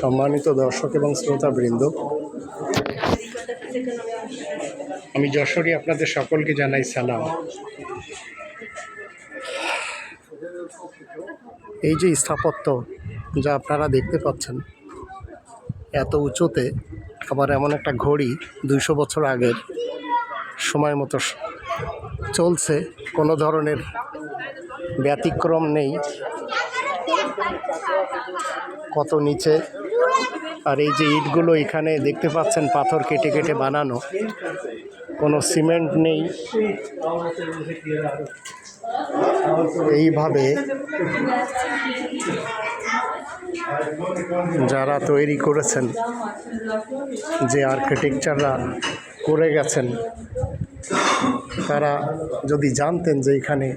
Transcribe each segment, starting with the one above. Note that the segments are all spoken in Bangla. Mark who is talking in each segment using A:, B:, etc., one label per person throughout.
A: সম্মানিত দর্শক এবং শ্রোতাবৃন্দ। আমি যশোরী আপনাদের সকলকে জানাই সালাম। এই যে স্থাপত্য যা আপনারা দেখতে পাচ্ছেন, এত উঁচুতে আবার এমন একটা ঘড়ি দুইশো বছর আগের সময় মতো চলছে, কোনো ধরনের ব্যতিক্রম নেই। কত নিচে। আর এই যে ইটগুলো এখানে দেখতে পাচ্ছেন, পাথর কেটে কেটে বানানো। কোনো সিমেন্ট নেই। এইভাবে যারা তৈরি করেছেন, যে আর্কিটেকচাররা করে গেছেন, তারা যদি জানতেন যে এখানে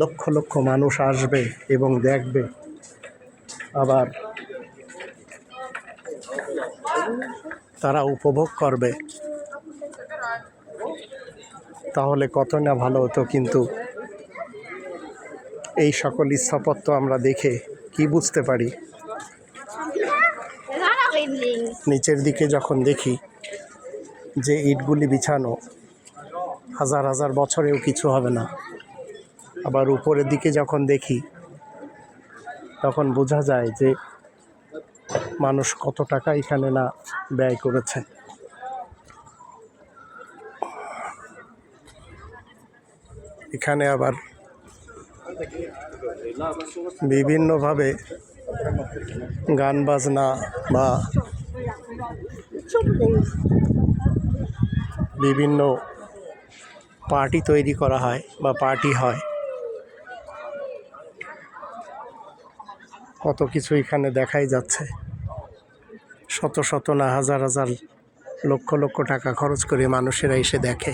A: লক্ষ লক্ষ মানুষ আসবে এবং দেখবে আবার তারা উপভোগ করবে। তাহলে কত না ভালো হতো কিন্তু এই সকল স্থাপত্য আমরা দেখে কি বুঝতে পারি? নিচের দিকে যখন দেখি যে ইটগুলি বিছানো, হাজার হাজার বছরেও কিছু হবে না। আবার উপরের দিকে যখন দেখি তখন বোঝা যায় যে মানুষ কত টাকা এখানে না ব্যয় করেছে। এখানে আবার বিভিন্নভাবে গান বাজনা বা বিভিন্ন পার্টি তৈরি করা হয় বা পার্টি হয়। কত কিছু এখানে দেখাই যাচ্ছে। শত শত না, হাজার হাজার লক্ষ লক্ষ টাকা খরচ করে মানুষেরা এসে দেখে।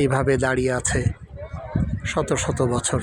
A: এইভাবে দাঁড়িয়ে আছে শত শত বছর।